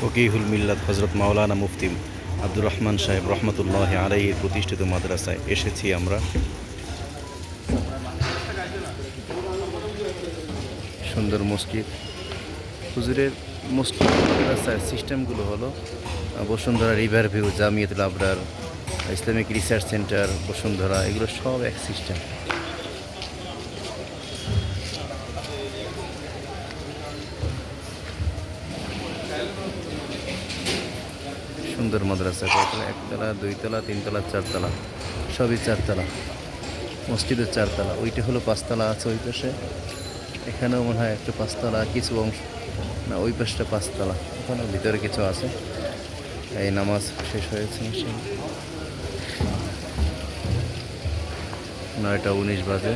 ফকিহুল মিল্লাত হজরত মাওলানা মুফতি আব্দুর রহমান সাহেব রহমতুল্লাহ আলাইহির প্রতিষ্ঠিত মাদ্রাসায় এসেছি আমরা। সুন্দর মসজিদ। হুজুরের মসজিদ মাদ্রাসার সিস্টেমগুলো হলো, Bashundhara river view, Jamiatul Abrar, Islamic research centre, Bashundhara, এগুলো সব এক সিস্টেম। সুন্দর মাদ্রাসা, কয়তলা? একতলা, দুইতলা, তিনতলা, চারতলা, সবই চারতলা, মসজিদের চারতলা। ওইটা হলো পাঁচতলা আছে ওই পাশে। এখানেও মনে হয় একটু পাঁচতলা, কিছু অংশ। না, ওই পাশটা পাঁচতলা। ওখানেও ভিতরে কিছু আছে। এই নামাজ শেষ হয়েছে। নয়টা উনিশ বাজে।